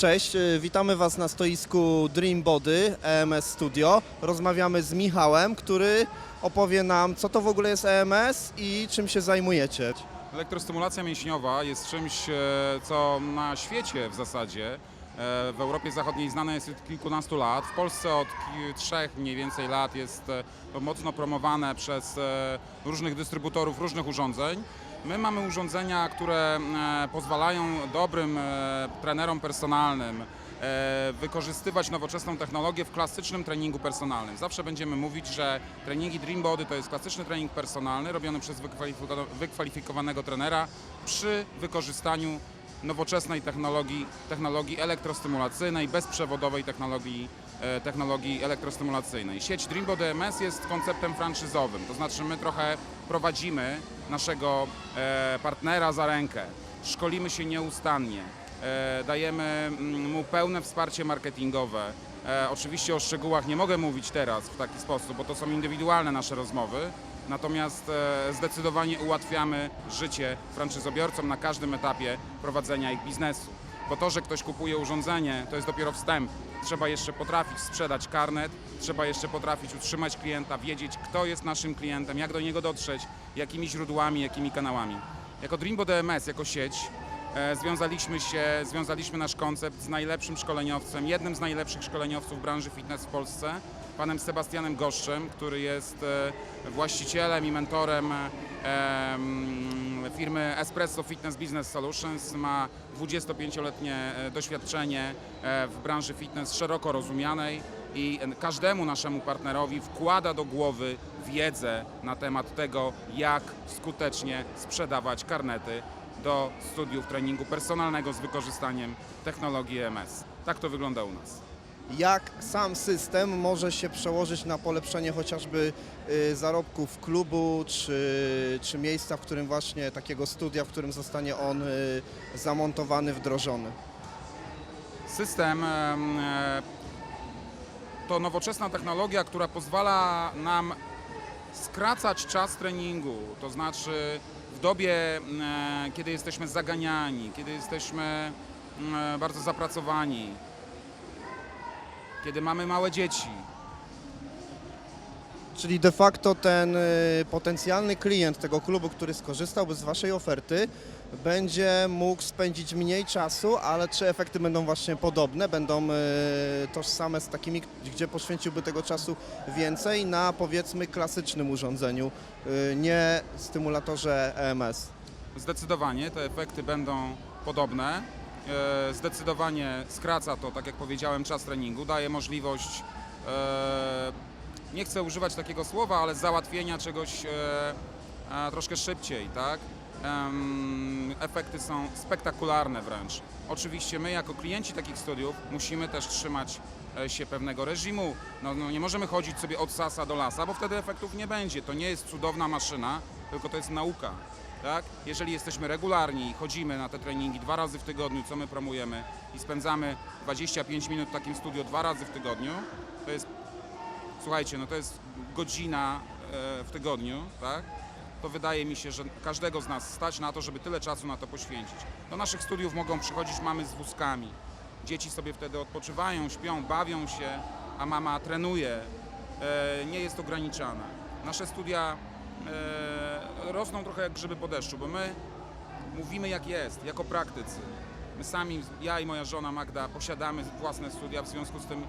Cześć, y, witamy Was na stoisku Dream Body EMS Studio. Rozmawiamy z Michałem, który opowie nam, co to w ogóle jest EMS i czym się zajmujecie. Elektrostymulacja mięśniowa jest czymś, e, co na świecie w zasadzie, e, w Europie Zachodniej znane jest od kilkunastu lat. W Polsce od trzech mniej więcej lat jest e, mocno promowane przez różnych dystrybutorów różnych urządzeń. My mamy urządzenia, które e, pozwalają dobrym e, trenerom personalnym e, wykorzystywać nowoczesną technologię w klasycznym treningu personalnym. Zawsze będziemy mówić, że treningi Dream Body to jest klasyczny trening personalny robiony przez wykwalifiko- wykwalifikowanego trenera przy wykorzystaniu nowoczesnej technologii, technologii elektrostymulacyjnej, bezprzewodowej technologii, technologii elektrostymulacyjnej. Sieć Dream Body MS jest konceptem franczyzowym, to znaczy my trochę prowadzimy naszego e, partnera za rękę, szkolimy się nieustannie, e, dajemy mm, mu pełne wsparcie marketingowe. E, Oczywiście o szczegółach nie mogę mówić teraz w taki sposób, bo to są indywidualne nasze rozmowy. Natomiast e, zdecydowanie ułatwiamy życie franczyzobiorcom na każdym etapie prowadzenia ich biznesu. Bo to, że ktoś kupuje urządzenie, to jest dopiero wstęp. Trzeba jeszcze potrafić sprzedać karnet, trzeba jeszcze potrafić utrzymać klienta, wiedzieć, kto jest naszym klientem, jak do niego dotrzeć, jakimi źródłami, jakimi kanałami. Jako Dreambo DMS, jako sieć, związaliśmy się, związaliśmy nasz koncept z najlepszym szkoleniowcem, jednym z najlepszych szkoleniowców branży fitness w Polsce, panem Sebastianem Goszczem, który jest e, właścicielem i mentorem e, firmy Espresso Fitness Business Solutions. Ma 25-letnie e, doświadczenie e, w branży fitness szeroko rozumianej i e, każdemu naszemu partnerowi wkłada do głowy wiedzę na temat tego, jak skutecznie sprzedawać karnety do studiów treningu personalnego z wykorzystaniem technologii EMS. Tak to wygląda u nas. Jak sam system może się przełożyć na polepszenie chociażby y, zarobków klubu, czy, czy miejsca, w którym właśnie takiego studia, w którym zostanie on y, zamontowany, wdrożony? System em, e, to nowoczesna technologia, która pozwala nam skracać czas treningu. To znaczy w dobie, e, kiedy jesteśmy zaganiani, kiedy jesteśmy e, bardzo zapracowani, kiedy mamy małe dzieci, Czyli de facto ten y, potencjalny klient tego klubu, który skorzystałby z Waszej oferty, będzie mógł spędzić mniej czasu, ale czy efekty będą właśnie podobne, będą y, tożsame z takimi, gdzie poświęciłby tego czasu więcej na powiedzmy klasycznym urządzeniu, y, nie stymulatorze EMS? Zdecydowanie te efekty będą podobne. E, Zdecydowanie skraca to, tak jak powiedziałem, czas treningu, daje możliwość, e, nie chcę używać takiego słowa, ale załatwienia czegoś e, e, troszkę szybciej, tak? Efekty są spektakularne wręcz. Oczywiście my jako klienci takich studiów musimy też trzymać e, się pewnego reżimu. No, no nie możemy chodzić sobie od sasa do lasa, bo wtedy efektów nie będzie. To nie jest cudowna maszyna, tylko to jest nauka. Tak? Jeżeli jesteśmy regularni i chodzimy na te treningi dwa razy w tygodniu, co my promujemy i spędzamy 25 minut w takim studiu dwa razy w tygodniu, to jest, słuchajcie, no to jest godzina e, w tygodniu, tak? To wydaje mi się, że każdego z nas stać na to, żeby tyle czasu na to poświęcić. Do naszych studiów mogą przychodzić mamy z wózkami. Dzieci sobie wtedy odpoczywają, śpią, bawią się, a mama trenuje. E, nie jest ograniczana. Nasze studia e, rosną trochę jak grzyby po deszczu, bo my mówimy jak jest, jako praktycy. My sami, ja i moja żona Magda, posiadamy własne studia, w związku z tym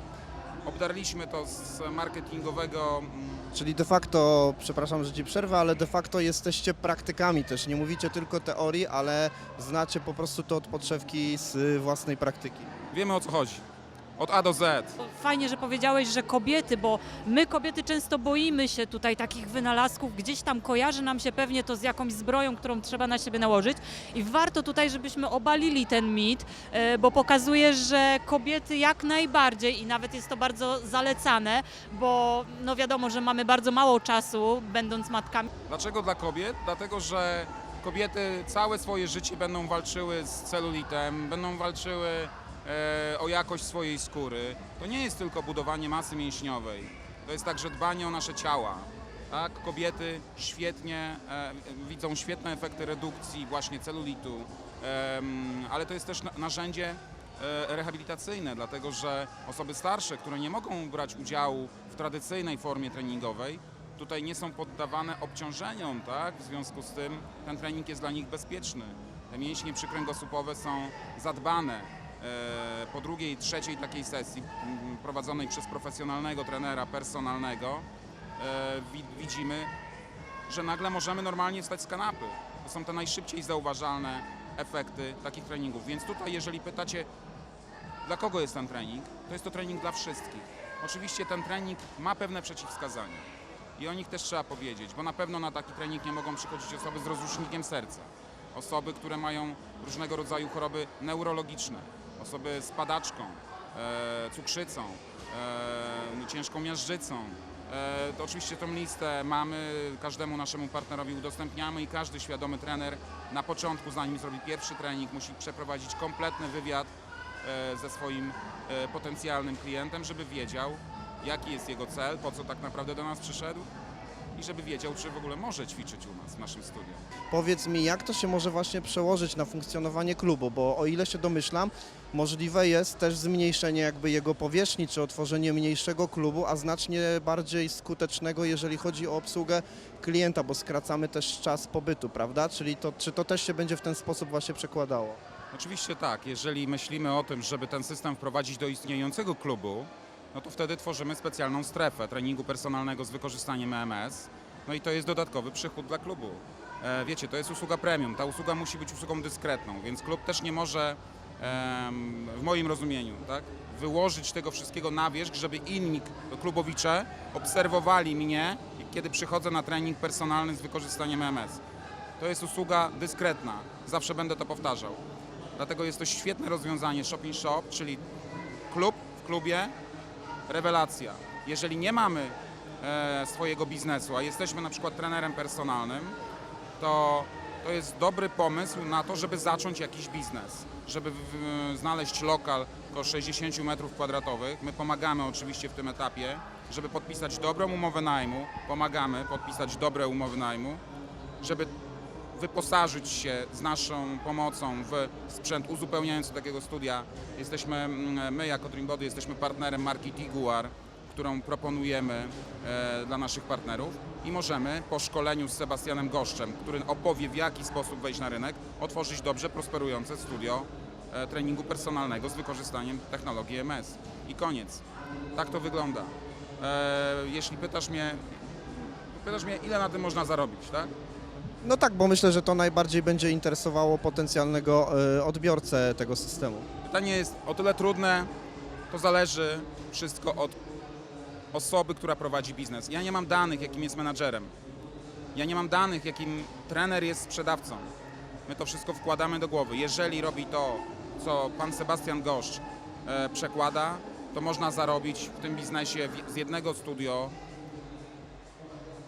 obdarliśmy to z marketingowego mm, Czyli de facto, przepraszam, że Ci przerwę, ale de facto jesteście praktykami też, nie mówicie tylko teorii, ale znacie po prostu to od podszewki z własnej praktyki. Wiemy o co chodzi. Od A do Z. Fajnie, że powiedziałeś, że kobiety, bo my kobiety często boimy się tutaj takich wynalazków, gdzieś tam kojarzy nam się pewnie to z jakąś zbroją, którą trzeba na siebie nałożyć i warto tutaj, żebyśmy obalili ten mit, e, bo pokazuje, że kobiety jak najbardziej i nawet jest to bardzo zalecane, bo no wiadomo, że mamy bardzo mało czasu, będąc matkami. Dlaczego dla kobiet? Dlatego, że kobiety całe swoje życie będą walczyły z celulitem, będą walczyły o jakość swojej skóry. To nie jest tylko budowanie masy mięśniowej, to jest także dbanie o nasze ciała. Tak? Kobiety świetnie e, widzą świetne efekty redukcji właśnie celulitu, ale to jest też na- narzędzie e, rehabilitacyjne, dlatego że osoby starsze, które nie mogą brać udziału w tradycyjnej formie treningowej, tutaj nie są poddawane obciążeniom, tak? W związku z tym ten trening jest dla nich bezpieczny. Te mięśnie przykręgosłupowe są zadbane. E, Po drugiej, trzeciej takiej sesji m, prowadzonej przez profesjonalnego trenera personalnego e, wi- widzimy, że nagle możemy normalnie wstać z kanapy. To są te najszybciej zauważalne efekty takich treningów. Więc tutaj, jeżeli pytacie, dla kogo jest ten trening, to jest to trening dla wszystkich. Oczywiście ten trening ma pewne przeciwwskazania i o nich też trzeba powiedzieć, bo na pewno na taki trening nie mogą przychodzić osoby z rozrusznikiem serca, osoby, które mają różnego rodzaju choroby neurologiczne, osoby z padaczką, e, cukrzycą, e, ciężką miażdżycą. E, to oczywiście tą listę mamy, każdemu naszemu partnerowi udostępniamy i każdy świadomy trener na początku, zanim zrobi pierwszy trening, musi przeprowadzić kompletny wywiad e, ze swoim e, potencjalnym klientem, żeby wiedział, jaki jest jego cel, po co tak naprawdę do nas przyszedł i żeby wiedział, czy w ogóle może ćwiczyć u nas w naszym studiu. Powiedz mi, jak to się może właśnie przełożyć na funkcjonowanie klubu, bo o ile się domyślam, możliwe jest też zmniejszenie jakby jego powierzchni, czy otworzenie mniejszego klubu, a znacznie bardziej skutecznego, jeżeli chodzi o obsługę klienta, bo skracamy też czas pobytu, prawda? Czyli to, czy to też się będzie w ten sposób właśnie przekładało? Oczywiście tak, jeżeli myślimy o tym, żeby ten system wprowadzić do istniejącego klubu, no to wtedy tworzymy specjalną strefę treningu personalnego z wykorzystaniem EMS, no i to jest dodatkowy przychód dla klubu. E, wiecie, to jest usługa premium, ta usługa musi być usługą dyskretną, więc klub też nie może, w moim rozumieniu, tak, wyłożyć tego wszystkiego na wierzch, żeby inni klubowicze obserwowali mnie, kiedy przychodzę na trening personalny z wykorzystaniem EMS. To jest usługa dyskretna, zawsze będę to powtarzał. Dlatego jest to świetne rozwiązanie Shop in Shop, czyli klub w klubie, rewelacja. Jeżeli nie mamy e, swojego biznesu, a jesteśmy na przykład trenerem personalnym, to, to jest dobry pomysł na to, żeby zacząć jakiś biznes, żeby w, w, znaleźć lokal około 60 metrów kwadratowych. My pomagamy oczywiście w tym etapie, żeby podpisać dobrą umowę najmu, pomagamy podpisać dobre umowy najmu, żeby wyposażyć się z naszą pomocą w sprzęt uzupełniający takiego studia. Jesteśmy, mm, my jako Dreambody jesteśmy partnerem marki Tiguar, którą proponujemy e, dla naszych partnerów i możemy po szkoleniu z Sebastianem Goszczem, który opowie w jaki sposób wejść na rynek, otworzyć dobrze prosperujące studio e, treningu personalnego z wykorzystaniem technologii MS. I koniec. Tak to wygląda. E, jeśli pytasz mnie, pytasz mnie, ile na tym można zarobić, tak? No tak, bo myślę, że to najbardziej będzie interesowało potencjalnego e, odbiorcę tego systemu. Pytanie jest o tyle trudne, to zależy wszystko od osoby, która prowadzi biznes. Ja nie mam danych, jakim jest menadżerem. Ja nie mam danych, jakim trener jest sprzedawcą. My to wszystko wkładamy do głowy. Jeżeli robi to, co pan Sebastian Goszcz e, przekłada, to można zarobić w tym biznesie z jednego studio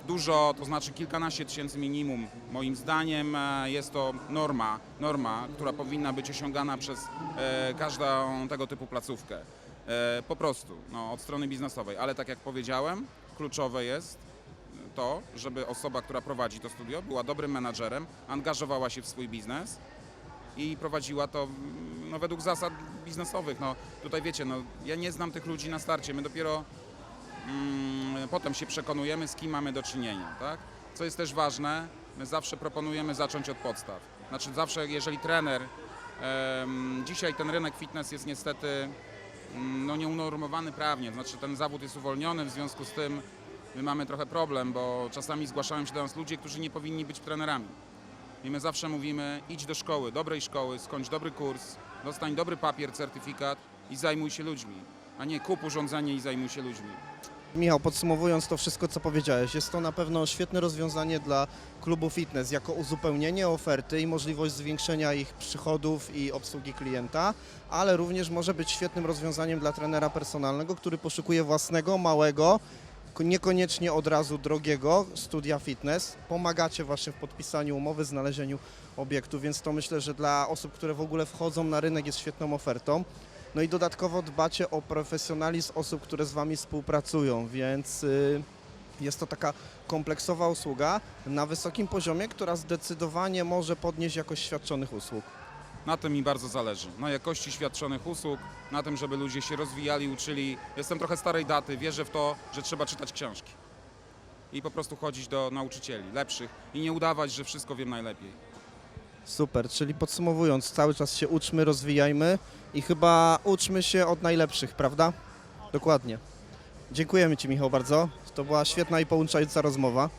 dużo, to znaczy kilkanaście tysięcy minimum. Moim zdaniem e, jest to norma, norma, która powinna być osiągana przez e, każdą tego typu placówkę. E, po prostu, no, od strony biznesowej. Ale tak jak powiedziałem, kluczowe jest to, żeby osoba, która prowadzi to studio, była dobrym menadżerem, angażowała się w swój biznes i prowadziła to no, według zasad biznesowych. No, tutaj wiecie, no, ja nie znam tych ludzi na starcie, my dopiero potem się przekonujemy, z kim mamy do czynienia, tak? Co jest też ważne, my zawsze proponujemy zacząć od podstaw. Znaczy zawsze, jeżeli trener, dzisiaj ten rynek fitness jest niestety mm, no, nieunormowany prawnie, znaczy ten zawód jest uwolniony, w związku z tym my mamy trochę problem, bo czasami zgłaszają się do nas ludzie, którzy nie powinni być trenerami. I my zawsze mówimy, idź do szkoły, dobrej szkoły, skończ dobry kurs, dostań dobry papier, certyfikat i zajmuj się ludźmi, a nie kup urządzenie i zajmuj się ludźmi. Michał, podsumowując to wszystko, co powiedziałeś, jest to na pewno świetne rozwiązanie dla klubu fitness jako uzupełnienie oferty i możliwość zwiększenia ich przychodów i obsługi klienta, ale również może być świetnym rozwiązaniem dla trenera personalnego, który poszukuje własnego, małego, ko- niekoniecznie od razu drogiego studia fitness. Pomagacie właśnie w podpisaniu umowy, znalezieniu obiektu, więc to myślę, że dla osób, które w ogóle wchodzą na rynek jest świetną ofertą. No i dodatkowo dbacie o profesjonalizm osób, które z Wami współpracują, więc y, jest to taka kompleksowa usługa na wysokim poziomie, która zdecydowanie może podnieść jakość świadczonych usług. Na tym mi bardzo zależy. Na jakości świadczonych usług, na tym, żeby ludzie się rozwijali, uczyli. Jestem trochę starej daty, wierzę w to, że trzeba czytać książki. I po prostu chodzić do nauczycieli lepszych i nie udawać, że wszystko wiem najlepiej. Super, czyli podsumowując, cały czas się uczmy, rozwijajmy i chyba uczmy się od najlepszych, prawda? Dokładnie. Dziękujemy Ci Michał bardzo. To była świetna i pouczająca rozmowa.